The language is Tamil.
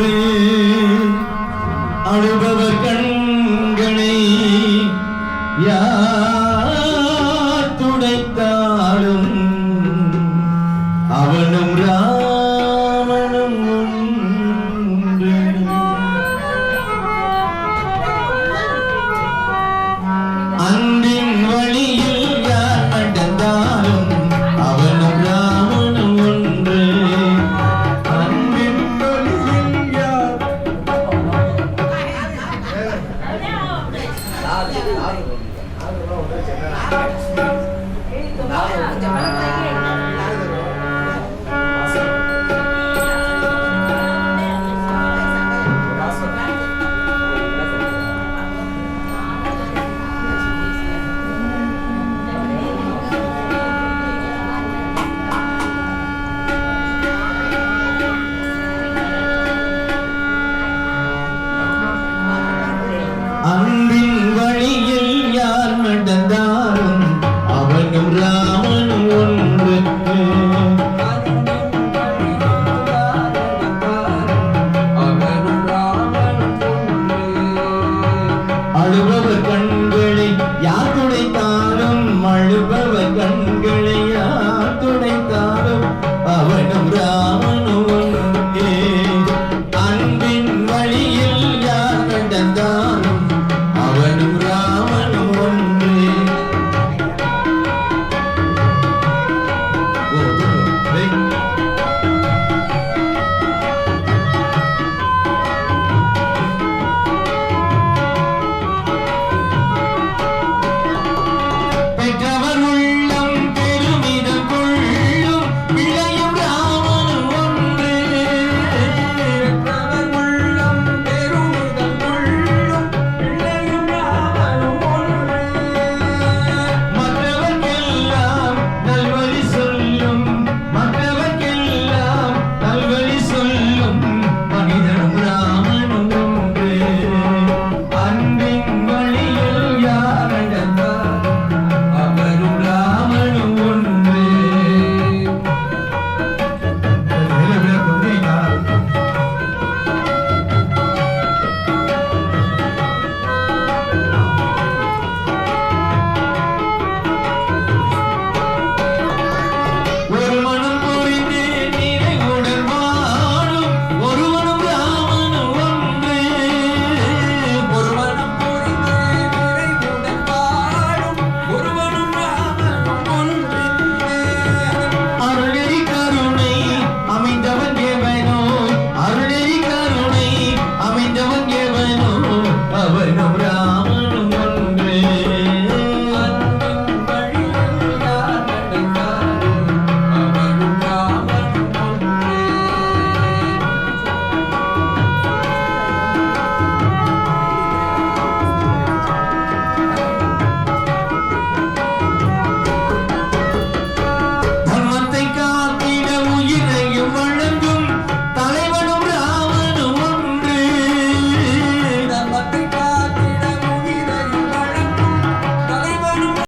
என்று அழுபவர் கண்களை யார் துடைத்தாலும் அவனும் ராமனும் அன்பின் வழியில் 拿走了我的拿走拿我拿拿拿 நடந்தாலும் அவனும் ராமனும் ஒன்று. அழுபவர் கண்களை யார் துடைத்தாலும் அழுபவர் கண்களை யார் துடைத்தாலும் அவனும் அவனும் ராமனும்